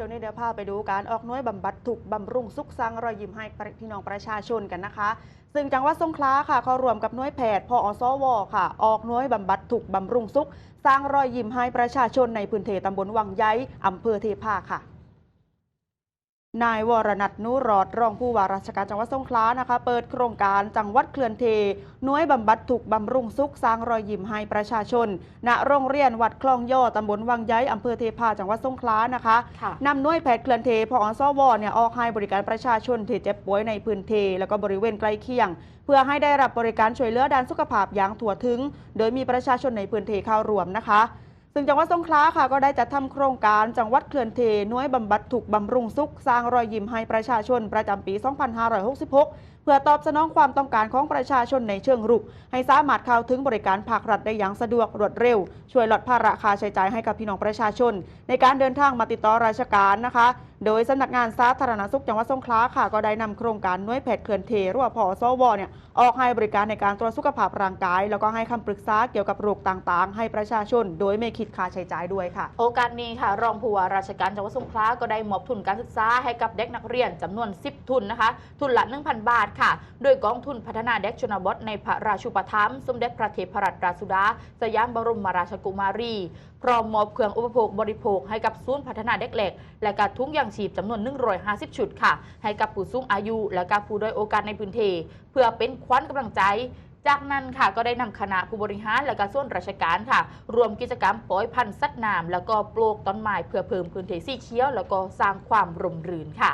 ดี๋ยวนี้เดี๋ยวพาไปดูการออกน่วยบำบัดถูกบำรุงสุขสังรอยยิ้มให้พี่น้องประชาชนกันนะคะ ซึ่งจังหวัดสงขลาค่ะเขารวมกับน่วยแพทย์พออสวค่ะ ออกน่วยบำบัดถูกบำรุงสุขสร้างรอยยิ้มให้ประชาชนในพื้นที่ตำบลวังไย้อำเภอเทพาค่ะ นายวรนัทนุรอดรองผู้ว่าราชการจังหวัดสงขลานะคะ เปิดโครงการจังหวัดเคลื่อนเทหน่วยบำบัดถูกบำรุงสุขสร้างรอยยิ้มให้ประชาชน ณโรงเรียนวัดคลองย่อตำบลวังไย้อำเภอเทพาจังหวัดสงขลานะคะค่ะนำหน่วยแพทย์เคลื่อนเทพอสวเนี่ยออกให้บริการประชาชนที่เจ็บป่วยในพื้นที่แล้วก็บริเวณใกล้เคียง เพื่อให้ได้รับบริการช่วยเหลือด้านสุขภาพอย่างทั่วถึง โดยมีประชาชนในพื้นที่เข้ารวมนะคะ ซึ่งจังหวัดสงขลาค่ะก็ได้จัดทำโครงการจังหวัดเคลื่อนเทน้วยบำบัดถูกบำรุงสุข สร้างรอยยิ้มให้ประชาชนประจำปี 2566เพื่อตอบสนองความต้องการของประชาชนในเชิงรุก ให้สามารถเข้าถึงบริการภาครัฐได้อย่างสะดวกรวดเร็ว ช่วยลดภาระค่าใช้จ่ายให้กับพี่น้องประชาชน ในการเดินทางมาติดต่อราชการนะคะ โดยสำนักงานสาธารณสุขจังหวัดสงขลาค่ะก็ได้นำโครงการน่วยแพทย์เคลื่อนเทรือว่าพอสวเนี่ยออกให้บริการในการตรวจสุขภาพร่างกาย แล้วก็ให้คำปรึกษาเกี่ยวกับโรคต่างๆ ให้ประชาชน โดยไม่คิดค่าใช้จ่ายด้วยค่ะ โอกาสนี้ค่ะ รองผู้ว่าราชการจังหวัดสงขลาก็ได้มอบทุนการศึกษาให้กับเด็กนักเรียนจำนวน 10 ทุนนะคะ ทุนละ 1,000 บาทค่ะโดยกองทุนพัฒนาเด็กชนบทในพระราชูปถัมภ์สมเด็จพระเทพรัตนราชสุดาสยามบรมราชกุมารี พร้อมมอบเครื่องอุปโภคบริโภคให้กับศูนย์พัฒนาเด็กเล็ก และการทุงยางชีพจำนวน 150 ชุดค่ะ ให้กับผู้สูงอายุ และการผู้ด้อยโอกาสในพื้นที่เพื่อเป็นขวัญกำลังใจจากนั้นค่ะก็ได้นำคณะผู้บริหารและก็ส่วนราชการค่ะ รวมกิจกรรมปล่อยพันธุ์สัตว์น้ำแล้วก็ปลูกต้นไม้เพื่อเพิ่มพื้นที่สีเขียว แล้วก็สร้างความร่มรื่นค่ะ